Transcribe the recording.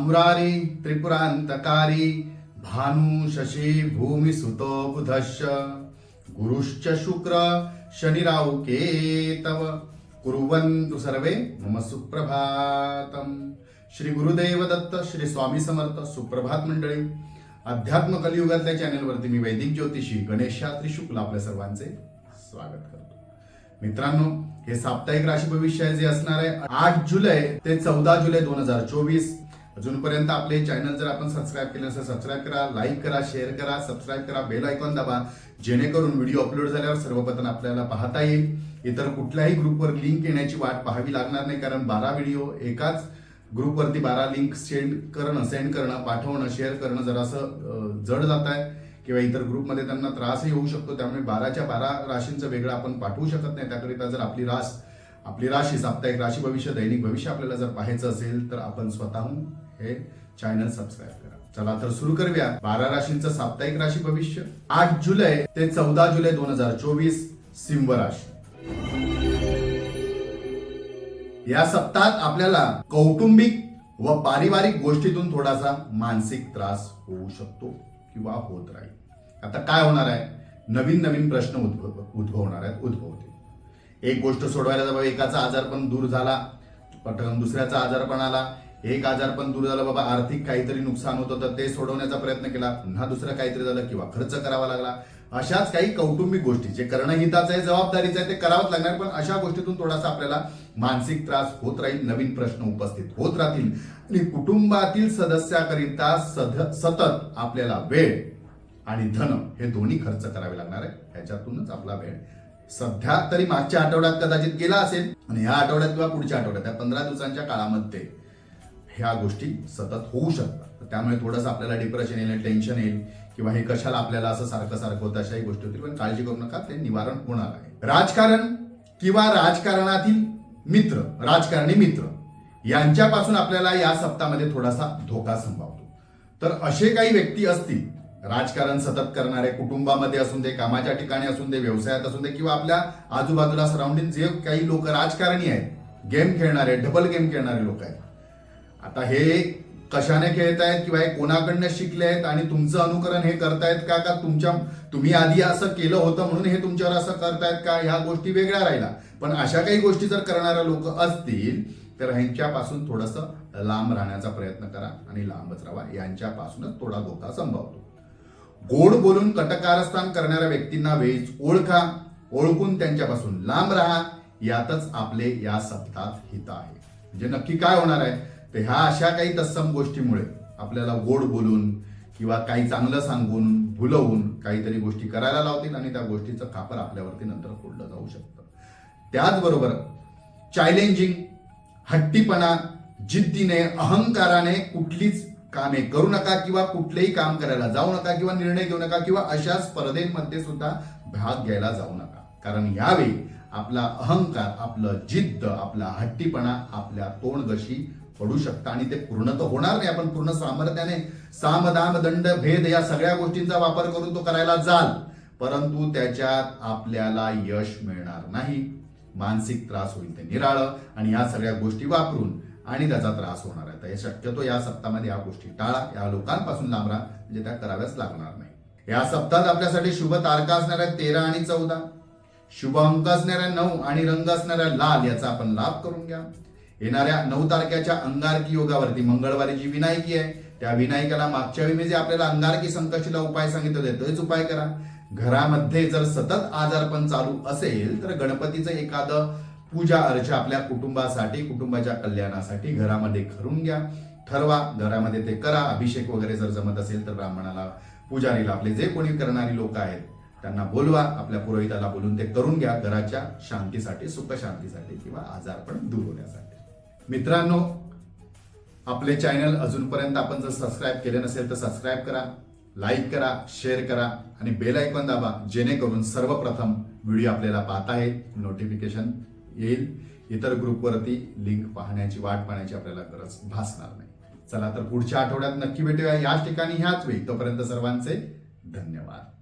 मुरारी त्रिपुरांतकारी भानु शशी भूमी सुतो बुधश्च। गुरुश्च शुक्र शनिराव केतव। कुर्वन्तु सर्वे मम सुप्रभातम। श्री गुरुदेव दत्त श्री स्वामी समर्थ सुप्रभात मंडळी। अध्यात्म कलियुगातल्या चॅनलवरती मी वैदिक ज्योतिषी गणेश शास्त्री शुक्ल आपल्या सर्वांचे स्वागत करतो. मित्रांनो हे साप्ताहिक राशी भविष्य जे असणार आहे. आठ जुलै ते चौदा जुलै दोन हजार चोवीस. अजूनपर्यंत आपले चॅनल जर आपण सबस्क्राईब केले असेल सबस्क्राईब करा लाईक करा शेअर करा सबस्क्राईब करा बेल आयकॉन दाबा जेणेकरून व्हिडिओ अपलोड झाल्यावर सर्वप्रथम आपल्याला पाहता येईल. इतर कुठल्याही ग्रुपवर लिंक येण्याची वाट पाहावी लागणार नाही कारण बारा व्हिडिओ एकाच ग्रुपवरती बारा लिंक सेंड करणं सेंड करणं पाठवणं शेअर करणं जरासं जड जात आहे किंवा इतर ग्रुपमध्ये त्यांना त्रासही होऊ शकतो त्यामुळे बाराच्या बारा राशींचं वेगळं आपण पाठवू शकत नाही. त्याकरिता जर आपली रास आपली राशी साप्ताहिक राशी भविष्य दैनिक भविष्य आपल्याला जर पाहायचं असेल तर आपण स्वतःहून हे चॅनल सबस्क्राईब करा. चला तर सुरू करूया. बारा राशींचं साप्ताहिक राशी भविष्य. आठ जुलै ते चौदा जुलै दोन हजार चोवीस सिंह राशी. या सप्ताहात आपल्याला कौटुंबिक व पारिवारिक गोष्टीतून थोडासा मानसिक त्रास होऊ शकतो किंवा होत राहील. आता काय होणार आहे? नवीन नवीन प्रश्न उद्भव उद्भवणार आहेत उद्भवतील. एक गोष्ट सोडवायला बाबा एकाचा आजारपण दूर झाला पटकन दुसऱ्याचा आजारपण आला. एक आजारपण दूर झालं बाबा आर्थिक काहीतरी नुकसान होतं तर ते सोडवण्याचा प्रयत्न केला. पुन्हा दुसरं काहीतरी झालं किंवा खर्च करावा लागला. अशाच काही कौटुंबिक गोष्टी जे करणं हिताचं आहे जबाबदारीचं आहे ते करावंच लागणार पण अशा गोष्टीतून थोडासा आपल्याला मानसिक त्रास होत राहील नवीन प्रश्न उपस्थित होत राहतील. आणि कुटुंबातील सदस्याकरिता सध सतत आपल्याला वेळ आणि धन हे दोन्ही खर्च करावे लागणार आहे. ह्याच्यातूनच आपला वेळ सध्या तरी मागच्या आठवड्यात कदाचित गेला असेल आणि या आठवड्यात किंवा पुढच्या आठवड्यात त्या पंधरा दिवसांच्या काळामध्ये ह्या गोष्टी सतत होऊ शकतात. त्यामुळे थोडंसं आपल्याला डिप्रेशन येईल टेन्शन येईल किंवा हे कशाला आपल्याला असं सारखं सारखं होतं अशाही गोष्टी होतील. पण काळजी करू नका ते निवारण होणार आहे. राजकारण किंवा राजकारणातील मित्र राजकारणी मित्र यांच्यापासून आपल्याला या सप्ताहामध्ये थोडासा धोका संभावतो. तर असे काही व्यक्ती असतील राजकारण सतत करणारे कुटुंबामध्ये असून दे कामाच्या ठिकाणी असून दे व्यवसायात असून दे किंवा आपल्या आजूबाजूला सराउंडिंग जे काही लोक राजकारणी आहेत गेम खेळणारे डबल गेम खेळणारे लोक आहेत. आता हे कशाने खेळत आहेत किंवा हे कोणाकडनं शिकले आहेत आणि तुमचं अनुकरण हे करतायत का? का तुमच्या तुम्ही आधी असं केलं होतं म्हणून हे तुमच्यावर असं करतायत का? ह्या गोष्टी वेगळ्या राहिला पण अशा काही गोष्टी जर करणाऱ्या लोक असतील तर ह्यांच्यापासून थोडंसं लांब राहण्याचा प्रयत्न करा आणि लांबच राहा. यांच्यापासूनच थोडा धोका संभवतो. गोड बोलून कटकारस्थान करणाऱ्या व्यक्तींना वेळीच ओळखा ओळखून त्यांच्यापासून लांब राहा यातच आपले या सप्ताहात हित आहे. म्हणजे नक्की काय होणार आहे? तर ह्या अशा काही तत्सम गोष्टीमुळे आपल्याला गोड बोलून किंवा काही चांगलं सांगून भुलवून काहीतरी गोष्टी करायला लावतील आणि त्या गोष्टीचं खापर आपल्यावरती नंतर फोडलं जाऊ शकतं. त्याचबरोबर चॅलेंजिंग हट्टीपणा जिद्दीने अहंकाराने कुठलीच कामे करू नका किंवा कुठलेही काम करायला जाऊ नका किंवा निर्णय घेऊ नका किंवा अशा स्पर्धेमध्ये सुद्धा भाग घ्यायला जाऊ नका. कारण यावेळी आपला अहंकार आपलं जिद्द आपला हट्टीपणा आपल्या तोंडगशी पडू शकतं आणि ते पूर्ण तर होणार नाही. आपण पूर्ण सामर्थ्याने सामदाम दंड भेद या सगळ्या गोष्टींचा वापर करून तो करायला जाल. परंतु त्याच्यात आपल्याला यश मिळणार नाही. मानसिक त्रास होईल ते निराळं आणि या सगळ्या गोष्टी वापरून आणि त्याचा त्रास होणार आहे. तर हे शक्यतो या सप्ताहामध्ये या गोष्टी. टाळा. या लोकांपासून लांब राहा म्हणजे त्या कराव्याच लागणार नाही. या सप्ताहात आपल्यासाठी शुभ तारका असणाऱ्या तेरा आणि चौदा शुभ अंक असणाऱ्या नऊ आणि रंग असणाऱ्या लाल याचा आपण लाभ करून घ्या. येणाऱ्या नऊ तारखेच्या अंगारकी योगावरती मंगळवारी जी विनायकी आहे त्या विनायकाला मागच्या वेळी मी जे आपल्याला अंगारकी संकष्टीला उपाय सांगितले होते तोच उपाय करा. घरामध्ये जर सतत आजारपण चालू असेल तर गणपतीचं एखादं पूजा अर्चा आपल्या कुटुंबासाठी कुटुंबाच्या कल्याणासाठी घरामध्ये करून घ्या. ठरवा घरामध्ये ते करा. अभिषेक वगैरे जर जमत असेल तर ब्राह्मणाला पुजारीला आपले जे कोणी करणारी लोक आहेत त्यांना बोलवा. आपल्या पुरोहिताला बोलून ते करून घ्या. घराच्या शांतीसाठी सुखशांतीसाठी किंवा किंवा आजारपण दूर होण्यासाठी. मित्रांनो आपले चॅनल अजूनपर्यंत आपण जर सबस्क्राईब केले नसेल तर सबस्क्राईब करा लाईक करा शेअर करा आणि बेल आयकॉन दाबा जेणेकरून सर्वप्रथम व्हिडिओ आपल्याला पाहता येईल. नोटिफिकेशन येईल. इतर ग्रुपवरती लिंक पाहण्याची वाट पाहण्याची आपल्याला गरज भासणार नाही. चला तर पुढच्या आठवड्यात नक्की भेटूया. याच ठिकाणी ह्याच वेळी तोपर्यंत सर्वांचे धन्यवाद.